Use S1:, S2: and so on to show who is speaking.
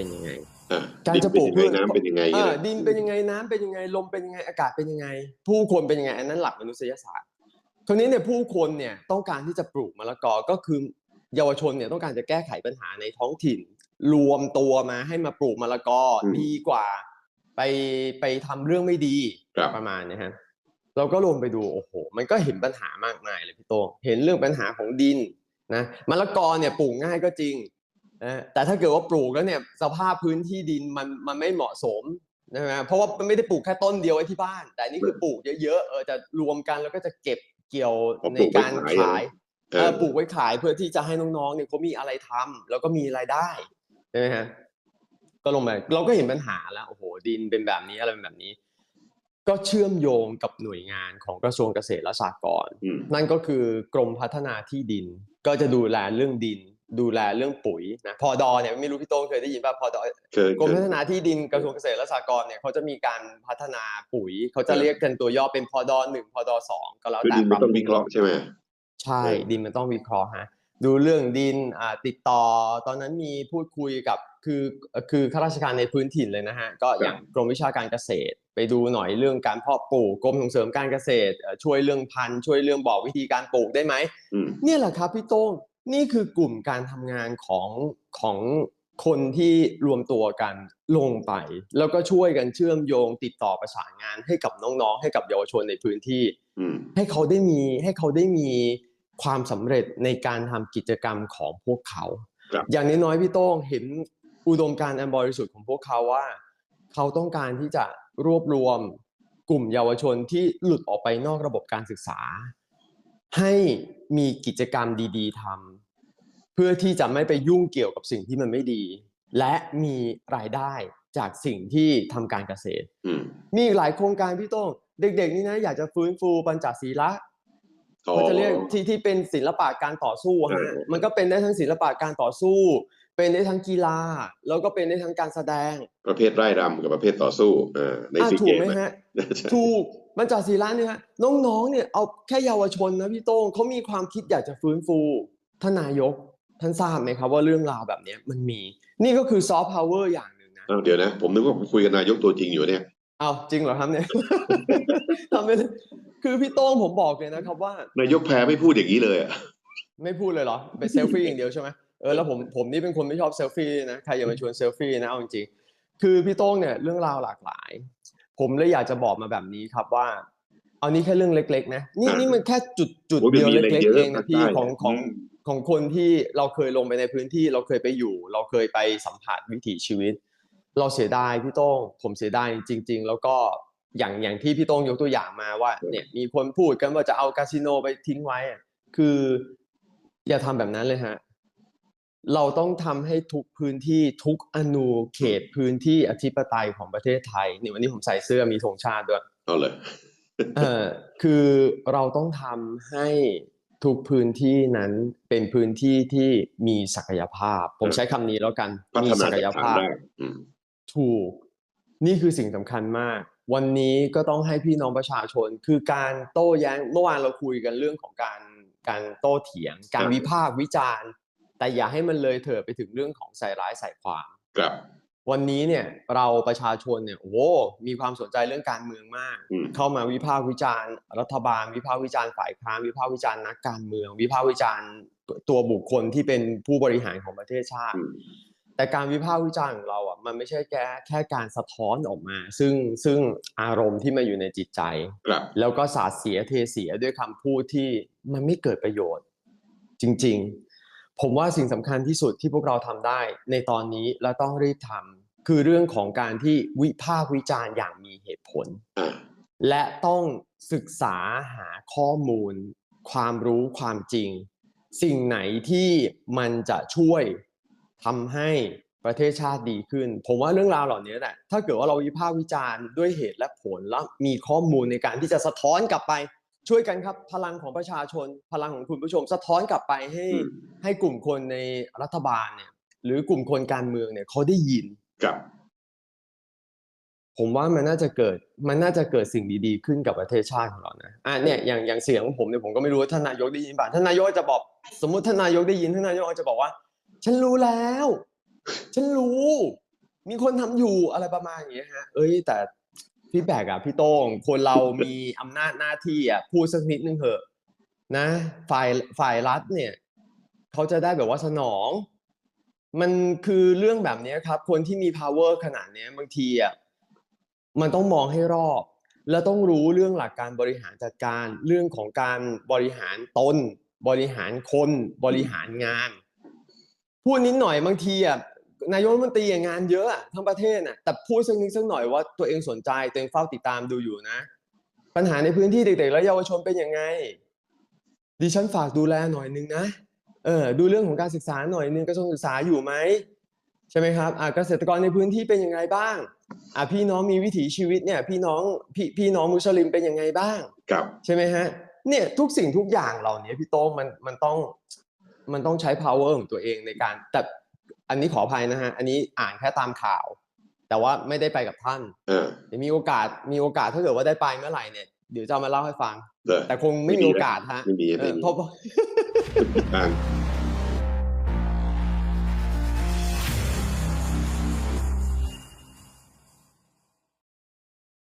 S1: เป็นยังไง
S2: อะ
S1: การ
S2: ดิน
S1: จะ
S2: เป็
S1: ป
S2: น
S1: ลูก
S2: ยังไง
S1: พืช
S2: น้ำเป็นยังไง
S1: เอ
S2: อย่าง
S1: อ
S2: เงี้ย
S1: ดินเป็นยังไงน้ำเป็นยังไงลมเป็นยังไงอากาศเป็นยังไง ผู้คนเป็นยังไงอันนั้นหลักมนุษยศาสตร์คราวนี้เนี่ยผู้คนเนี่ยต้องการที่จะปลูกมะละกอก็คือ เยาวชนเนี่ยต้องการจะแก้ไขปัญหาในท้องถิ่น รวมตัวมาให้มาปลูกมะละกออดีกว่า ไปไปทำเรื่องไม่ดี
S2: ครับ
S1: ประมาณเนี้ฮะเราก็ลงไปดูโอ้โห มันก็เห็นปัญหามากมายเลยพี่โตงเห็นเรื่องปัญหาของดินนะมะละกอเนี่ยปลูกง่ายก็จริง นะแต่ถ้าเกิดว่าปลูกแล้วเนี่ยสภาพพื้นที่ดินมันมันไม่เหมาะสมนะฮะเพราะว่ามันไม่ได้ปลูกแค่ต้นเดียวไว้ที่บ้าน แต่นี่คือปลูกเยอะๆเออจะรวมกันแล้วก็จะเก็บเกี่ยว
S2: เอา
S1: ใน
S2: ปลูกไว้
S1: การ
S2: ขาย
S1: ขาย
S2: เอ
S1: เอ
S2: อ
S1: อปลูกไว้ขายเพื่อที่จะให้น้องๆเนี่ยเขามีอะไรทำแล้วก็มีรายได้ใช่ไหมฮะก็ลงไปเราก็เห็นปัญหาแล้วโอ้โหดินเป็นแบบนี้อะไรเป็นแบบนี้ ก็เชื่อมโยงกับหน่วยงานของกระทรวงเกษตรและสหกรณ์
S2: อืม
S1: นั่นก็คือกรมพัฒนาที่ดิน ก็จะดูแลเรื่องดิน ดูแลเรื่องปุ๋ยนะพอดอเนี่ยไม่รู้พี่โต้งเคยได้ยินป่ะพอดอ
S2: เคย
S1: กรม
S2: เค
S1: พั
S2: ย
S1: ฒนาที่ดินกระทรวงเกษตรและสหกรณ์เนี่ยเขาจะมีการพัฒนาปุ๋ยเขาจะเรียกกันตัวย่อเป็นพอดอหนึ่งพอดอสองก็แล้ว
S2: คือ
S1: แต่
S2: ดิน
S1: ป
S2: มัน
S1: รับ
S2: ต้องวิเคราะห์ใช่ไหม
S1: ใช่
S2: เออ
S1: ดินมันต้องวิเคราะห์ฮะดูเรื่องดินอ่าติดต่อ ตอนนั้นมีพูดคุยกับคือเอ่อคือข้าราชการในพื้นถิ่นเลยนะฮะก็อย่างกรมวิชาการเกษตร ไปดูหน่อยเรื่องการเพาะปลูกกรมส่งเสริมการเกษตรเอ่อช่วยเรื่องพันธุ์ช่วยเรื่องบอกวิธีการปลูกได้ไหม
S2: อืม
S1: เนี่ยแหละครับพี่โต้ง นี่คือกลุ่มการทำงานของของคนที่รวมตัวกันลงไป แล้วก็ช่วยกันเชื่อมโยงติดต่อประสานงานให้กับน้องๆ ให้กับเยาวชนในพื้นที่
S2: อืม
S1: ให้เขาได้มีให้เขาได้มีความสำเร็จในการทำกิจกรรมของพวกเขา
S2: ครับ
S1: อย่างน้อยๆพี่โต้งเห็นอุดมการณ์อันบริสุทธิ์ของพวกเขาว่า เขาต้องการที่จะรวบรวมกลุ่มเยาวชนที่หลุดออกไปนอกระบบการศึกษา ให้มีกิจกรรมดี ๆทำเพื่อที่จะไม่ไปยุ่งเกี่ยวกับสิ่งที่มันไม่ดี และมีรายได้จากสิ่งที่ทำการเกษตร
S2: อืม
S1: มีอีกหลายโครงการพี่โต้งเด็ก ๆ นี่นะอยากจะฟื้นฟูปัญจศีละ
S2: อ๋อ
S1: เขาจะเรียกที่ที่เป็นศิลปะการต่อสู้
S2: เอ
S1: ฮะ
S2: อ
S1: มันก็เป็นได้ทั้งศิลปะการต่อสู้ เป็นได้ทั้งกีฬา แล้วก็เป็นได้ทั้งการแสดง
S2: ประเภทไร่รำกับประเภทต่อสู้เออใน
S1: อะ
S2: ซี
S1: ถู
S2: เก
S1: ก
S2: ม
S1: ไหม
S2: อะ
S1: ฮะ
S2: ใช่
S1: ถูกปัญจศีละเนี่ยฮะน้องๆเนี่ยเอาแค่เยาวชนนะพี่โต้งเขามีความคิดอยากจะฟื้นฟูท่านนายก ท่านทราบไหมครับว่าเรื่องราวแบบเนี้ยมันมี นี่ก็คือซอฟต์พาวเวอร์อย่างหนึ่งนะ
S2: อ้าวเดี๋ยวนะ ผมนึกว่าผมคุยกับนายกตัวจริงอยู่เนี่ย
S1: เอาจริงเหรอครับเนี่ยทำไปเลยคือพี่โต้งผมบอกเลยนะครับว่า
S2: นายกแพ้ไม่พูดอย่างนี้เลยอะ
S1: ไม่พูดเลยเหรอไปเซลฟี่อย่างเดียวใช่ไหมเออแล้วผมผมนี่เป็นคนไม่ชอบเซลฟี่นะใครอย่ามาชวนเซลฟี่นะเอาจริงๆคือพี่โต้งเนี่ยเรื่องราวหลากหลาย ผมเลยอยากจะบอกมาแบบนี้ครับว่า เอานี้แค่เรื่องเล็ก ๆ นะนี่
S2: อ่านี่
S1: นี่มันแค่จุดจุด
S2: โอ้ย
S1: เดียว
S2: มันมีอะไร
S1: เล็ก
S2: เย
S1: ๆ
S2: อะ
S1: เองนะพี่
S2: ภาคใต้
S1: ของของ
S2: อืม
S1: ของคนที่เราเคยลงไปในพื้นที่ เราเคยไปอยู่ เราเคยไปสัมผัสวิถีชีวิต เราเสียดายพี่โต้งผมเสียดายจริง ๆ แล้วก็อย่างอย่างที่พี่โต้งยกตัวอย่างมาว่า เนี่ยมีคนพูดกันว่าจะเอาคาสิโนไปทิ้งไว้อะคืออย่าทำแบบนั้นเลยฮะเราต้องทำให้ทุกพื้นที่ทุกอนูเขตพื้นที่อธิปไตยของประเทศไทยนี่วันนี้ผมใส่เสื้อมีธงชาติด้วย
S2: เอาเลย
S1: เออคือเราต้องทำให้ ทุกพื้นที่นั้นเป็นพื้นที่ที่มีศักยภาพ ผมใช้คำนี้แล้วกัน
S2: พั
S1: มี
S2: ฒนา
S1: ศัก
S2: จาก
S1: ย
S2: ฐาน
S1: ภาพ
S2: ได้อืม
S1: ถูก นี่คือสิ่งสำคัญมาก วันนี้ก็ต้องให้พี่น้องประชาชน คือการโต้แย้งเมื่อวานเราคุยกันเรื่องของการการโต้เถียง การวิพากษ์วิจารณ์ แต่อย่าให้มันเลยเถิดไปถึงเรื่องของใส่ร้ายใส่ความ
S2: ครับ
S1: วันนี้เนี่ยเราประชาชนเนี่ยโอ้โหมีความสนใจเรื่องการเมืองมาก
S2: อืม
S1: เข้ามาวิพากษ์วิจารณ์ รัฐบาล วิพากษ์วิจารณ์ฝ่ายค้านวิพากษ์วิจารณ์นักการเมือง วิพากษ์วิจารณ์ตัวบุคคลที่เป็นผู้บริหารของประเทศชาติ
S2: อืม
S1: แต่การวิพากษ์วิจารณ์ของเราอะมันไม่ใช่แค่แค่การสะท้อนออกมา ซึ่งซึ่งอารมณ์ที่มาอยู่ในจิตใจ
S2: ครับ
S1: แล้วก็สาดเสียเทเสียด้วยคำพูดที่มันไม่เกิดประโยชน์ จริง ๆผมว่าสิ่งสำคัญที่สุดที่พวกเราทำได้ในตอนนี้และต้องรีบทำ คือเรื่องของการที่วิพากษ์วิจารณ์อย่างมีเหตุผล และต้องศึกษาหาข้อมูล ความรู้ความจริง สิ่งไหนที่มันจะช่วยทำให้ประเทศชาติดีขึ้น ผมว่าเรื่องราวเหล่านี้แหละถ้าเกิดว่าเราวิพากษ์วิจารณ์ด้วยเหตุและผลแล้วมีข้อมูลในการที่จะสะท้อนกลับไป ช่วยกันครับ พลังของประชาชน พลังของคุณผู้ชม สะท้อนกลับไปให้ให้กลุ่มคนในรัฐบาลเนี่ยหรือกลุ่มคนการเมืองเนี่ยเขาได้ยิน
S2: ครับ
S1: ผมว่ามันน่าจะเกิด มันน่าจะเกิดสิ่งดีๆ ขึ้นกับประเทศชาติของเรานะอะเนี่ยอย่างอย่างเสียงของผมเนี่ยผมก็ไม่รู้ว่าท่านนายกได้ยินป่ะท่านนายกจะบอก สมมติท่านนายกได้ยินท่านนายกจะบอกว่า ฉันรู้แล้ว ฉันรู้ มีคนทำอยู่อะไรประมาณอย่างเงี้ยฮะ เอ้ย แต่พี่แบกอะพี่โต้งคนเรามีอำนาจหน้าที่อะพูดสักนิดนึงเถอะนะ ฝ่ายฝ่ายรัฐเนี่ยเขาจะได้แบบว่าสนอง มันคือเรื่องแบบเนี้ยครับ คนที่มี power ขนาดเนี้ยบางทีอะมันต้องมองให้รอบ แล้วต้องรู้เรื่องหลักการบริหารจัดการ เรื่องของการบริหารตน บริหารคนบริหารงาน พูดนิดหน่อยบางทีอะนายกรัฐมนตรีงานเยอะอะทั้งประเทศน่ะแต่พูดสักนิดสักหน่อยว่าตัวเองสนใจตัวเองเฝ้าติดตามดูอยู่นะ ปัญหาในพื้นที่เด็กๆและเยาวชนเป็นยังไงดิฉันฝากดูแลหน่อยนึงนะ เออดูเรื่องของการศึกษาหน่อยนึงกระทรวงศึกษาอยู่ไหมใช่ไหมครับอ่าเกษตรกรในพื้นที่เป็นยังไงบ้างอ่าพี่น้องมีวิถีชีวิตเนี่ย พี่น้องพี่พี่น้องมุสลิมเป็นยังไงบ้าง
S2: ครับ
S1: ใช่ไหมฮะเนี่ยทุกสิ่งทุกอย่างเหล่านี้พี่โต้งมันมันต้องมันต้องใช้ power ของตัวเองในการ แต่อันนี้ขออภัยนะฮะ อันนี้อ่านแค่ตามข่าว แต่ว่าไม่ได้ไปกับท่าน
S2: อ่า
S1: เดี๋ยวมีโอกาสมีโอกาสถ้าเกิดว่าได้ไปเมื่อไหร่เนี่ยเดี๋ยวจะเอามาเล่าให้ฟัง
S2: เออ
S1: แต่คงไม่มีโอกาสฮะ
S2: ไม่มี
S1: เอ
S2: ไม่
S1: อ
S2: มี
S1: เพราะ ว่า
S2: ทาง